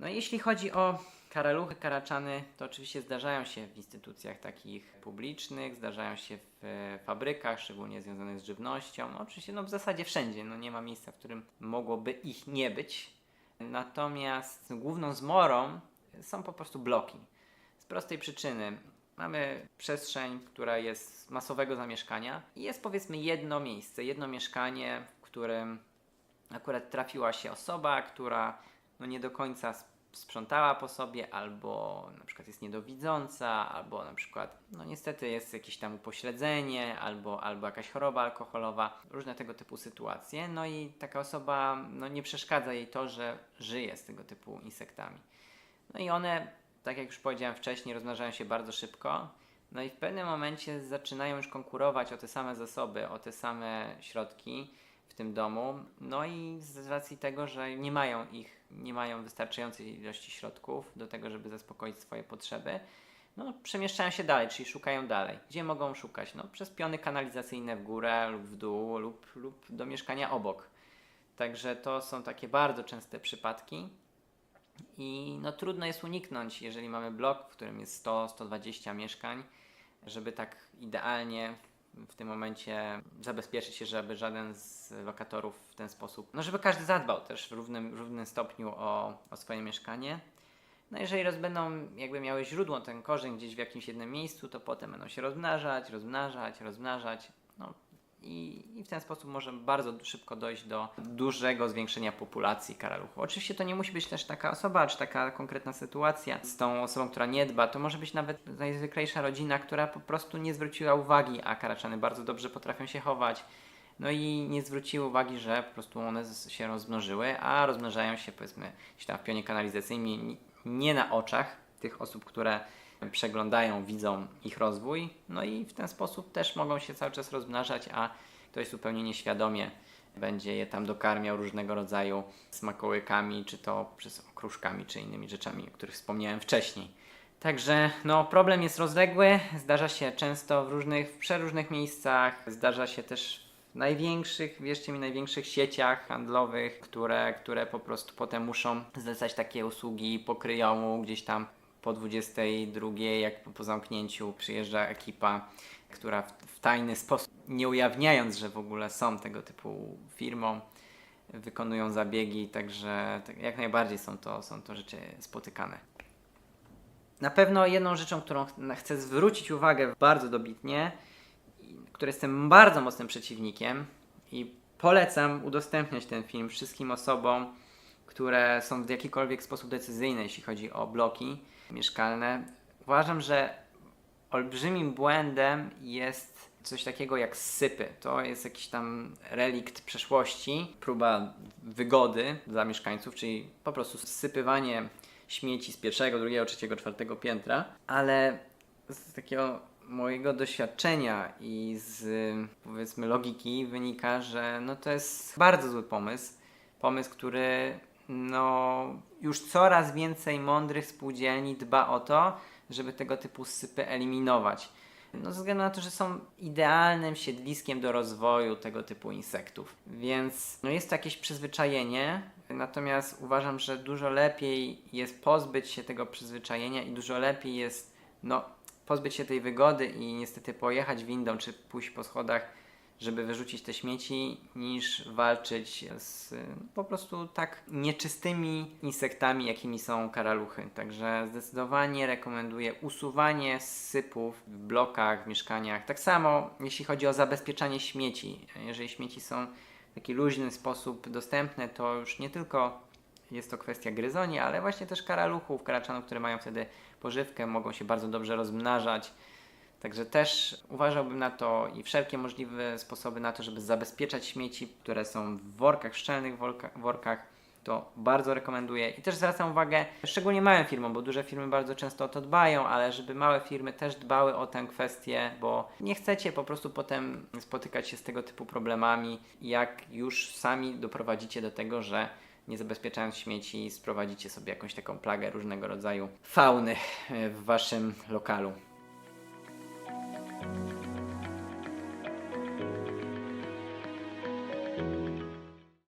No jeśli chodzi o karaluchy, karaczany, to oczywiście zdarzają się w instytucjach takich publicznych, zdarzają się w e, fabrykach, szczególnie związanych z żywnością. No, oczywiście no, w zasadzie wszędzie, no, nie ma miejsca, w którym mogłoby ich nie być. Natomiast główną zmorą są po prostu bloki. Z prostej przyczyny. Mamy przestrzeń, która jest masowego zamieszkania i jest powiedzmy jedno miejsce, jedno mieszkanie, w którym akurat trafiła się osoba, która no nie do końca sp- sprzątała po sobie, albo na przykład jest niedowidząca, albo na przykład, no niestety jest jakieś tam upośledzenie, albo, albo jakaś choroba alkoholowa, różne tego typu sytuacje. No i taka osoba, no nie przeszkadza jej to, że żyje z tego typu insektami. No i one, tak jak już powiedziałem wcześniej, rozmnażają się bardzo szybko. No i w pewnym momencie zaczynają już konkurować o te same zasoby, o te same środki w tym domu. No i z racji tego, że nie mają ich, nie mają wystarczającej ilości środków do tego, żeby zaspokoić swoje potrzeby, no przemieszczają się dalej, czyli szukają dalej. Gdzie mogą szukać? No przez piony kanalizacyjne w górę lub w dół lub, lub do mieszkania obok. Także to są takie bardzo częste przypadki. I no trudno jest uniknąć, jeżeli mamy blok, w którym jest 100-120 mieszkań, żeby tak idealnie w tym momencie zabezpieczyć się, żeby żaden z lokatorów w ten sposób, no żeby każdy zadbał też w równym, równym stopniu o, o swoje mieszkanie. No jeżeli roz, będą jakby miały źródło, ten korzeń gdzieś w jakimś jednym miejscu, to potem będą się rozmnażać, rozmnażać, rozmnażać. No i, i w ten sposób może bardzo szybko dojść do dużego zwiększenia populacji karaluchów. Oczywiście to nie musi być też taka osoba, czy taka konkretna sytuacja z tą osobą, która nie dba. To może być nawet najzwyklejsza rodzina, która po prostu nie zwróciła uwagi, a karaczany bardzo dobrze potrafią się chować. No i nie zwróciły uwagi, że po prostu one się rozmnożyły, a rozmnażają się powiedzmy gdzieś tam w pionie kanalizacyjnym, nie na oczach tych osób, które przeglądają, widzą ich rozwój. No i w ten sposób też mogą się cały czas rozmnażać, a ktoś zupełnie nieświadomie będzie je tam dokarmiał różnego rodzaju smakołykami, czy to przez okruszkami, czy innymi rzeczami, o których wspomniałem wcześniej. Także no, problem jest rozległy, zdarza się często w różnych, w przeróżnych miejscach, zdarza się też w największych, wierzcie mi, największych sieciach handlowych, które, które po prostu potem muszą zlecać takie usługi pokryjomu gdzieś tam po 22, jak po, zamknięciu przyjeżdża ekipa, która w, w tajny sposób, nie ujawniając, że w ogóle są tego typu firmą, wykonują zabiegi, także tak, jak najbardziej są to, są to rzeczy spotykane. Na pewno jedną rzeczą, którą chcę zwrócić uwagę bardzo dobitnie, której jestem bardzo mocnym przeciwnikiem i polecam udostępniać ten film wszystkim osobom, które są w jakikolwiek sposób decyzyjne, jeśli chodzi o bloki mieszkalne. Uważam, że olbrzymim błędem jest coś takiego jak sypy. To jest jakiś tam relikt przeszłości, próba wygody dla mieszkańców, czyli po prostu sypywanie śmieci z pierwszego, drugiego, trzeciego, czwartego piętra, ale z takiego mojego doświadczenia i z powiedzmy logiki wynika, że no to jest bardzo zły pomysł. Pomysł, który no już coraz więcej mądrych spółdzielni dba o to, żeby tego typu sypy eliminować. No, ze względu na to, że są idealnym siedliskiem do rozwoju tego typu insektów. Więc no, jest to jakieś przyzwyczajenie, natomiast uważam, że dużo lepiej jest pozbyć się tego przyzwyczajenia i dużo lepiej jest no, pozbyć się tej wygody i niestety pojechać windą czy pójść po schodach, żeby wyrzucić te śmieci, niż walczyć z y, po prostu tak nieczystymi insektami, jakimi są karaluchy. Także zdecydowanie rekomenduję usuwanie sypów w blokach, w mieszkaniach. Tak samo jeśli chodzi o zabezpieczanie śmieci. Jeżeli śmieci są w taki luźny sposób dostępne, to już nie tylko jest to kwestia gryzoni, ale właśnie też karaluchów, karaczanów, które mają wtedy pożywkę, mogą się bardzo dobrze rozmnażać. Także też uważałbym na to i wszelkie możliwe sposoby na to, żeby zabezpieczać śmieci, które są w workach, w szczelnych worka, workach. To bardzo rekomenduję. I też zwracam uwagę, szczególnie małym firmom, bo duże firmy bardzo często o to dbają, ale żeby małe firmy też dbały o tę kwestię, bo nie chcecie po prostu potem spotykać się z tego typu problemami, jak już sami doprowadzicie do tego, że nie zabezpieczając śmieci, sprowadzicie sobie jakąś taką plagę różnego rodzaju fauny w waszym lokalu.